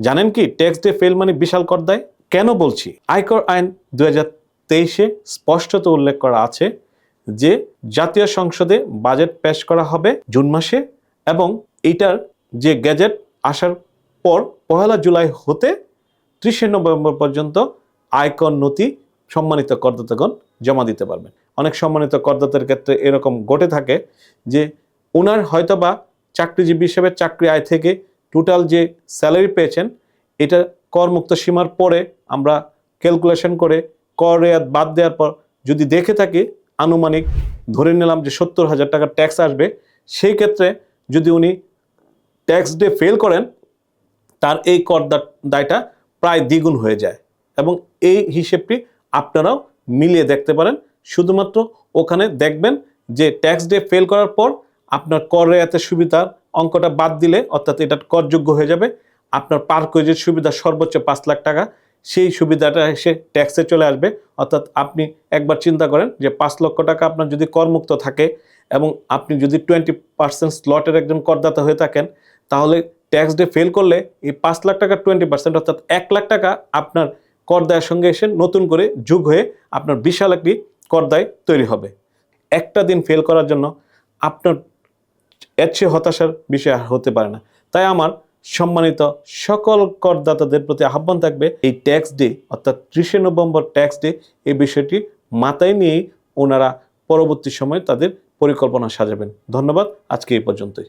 জানেন কি tax day fail মানে বিশাল কর দেয় কেন বলছি? আয়কর আইন দু তেইশে স্পষ্টত উল্লেখ করা আছে যে জাতীয় সংসদে বাজেট পেশ করা হবে জুন মাসে এবং এইটার যে গ্যাজেট আসার পর পহেলা জুলাই হতে ত্রিশে নভেম্বর পর্যন্ত আয়কর নথি সম্মানিত করদাতাগণ জমা দিতে পারবেন। অনেক সম্মানিত করদাতার ক্ষেত্রে এরকম ঘটে থাকে যে ওনার হয়তোবা চাকরিজীবী হিসেবে চাকরি আয় থেকে টোটাল যে স্যালারি পেয়েছেন, এটা করমুক্ত সীমার পরে আমরা ক্যালকুলেশন করে কর রেয়াত বাদ দেওয়ার পর যদি দেখে থাকি, আনুমানিক ধরে নিলাম যে সত্তর হাজার টাকা ট্যাক্স আসবে, সেই ক্ষেত্রে যদি উনি ট্যাক্স ডে ফেল করেন, তার এই কর দায়টা প্রায় দ্বিগুণ হয়ে যায়। এবং এই হিসেবটি আপনারাও মিলিয়ে দেখতে পারেন। শুধুমাত্র ওখানে দেখবেন যে ট্যাক্স ডে ফেল করার পর আপনার কর রেয়াতের সুবিধার অঙ্কটা বাদ দিলে, অর্থাৎ এটা করযোগ্য হয়ে যাবে। আপনার পার পার্কেজের সুবিধা সর্বোচ্চ পাঁচ লাখ টাকা, সেই সুবিধাটা এসে ট্যাক্সে চলে আসবে। অর্থাৎ আপনি একবার চিন্তা করেন যে পাঁচ লক্ষ টাকা আপনার যদি করমুক্ত থাকে এবং আপনি যদি টোয়েন্টি পার্সেন্ট স্লটের একজন করদাতা হয়ে থাকেন, তাহলে ট্যাক্স ডে ফেল করলে এই পাঁচ লাখ টাকা টোয়েন্টি পার্সেন্ট, অর্থাৎ এক লাখ টাকা আপনার করদায়ের সঙ্গে এসে নতুন করে যুগ হয়ে আপনার বিশাল একটি করদায় তৈরি হবে। একটা দিন ফেল করার জন্য আপনার এর চেয়ে হতাশার বিষয় হতে পারে না। তাই আমার সম্মানিত সকল করদাতাদের প্রতি আহ্বান থাকবে, এই ট্যাক্স ডে অর্থাৎ ত্রিশে নভেম্বর ট্যাক্স ডে এই বিষয়টি মাথায় নিয়েই ওনারা পরবর্তী সময়ে তাদের পরিকল্পনা সাজাবেন। ধন্যবাদ, আজকে এই পর্যন্তই।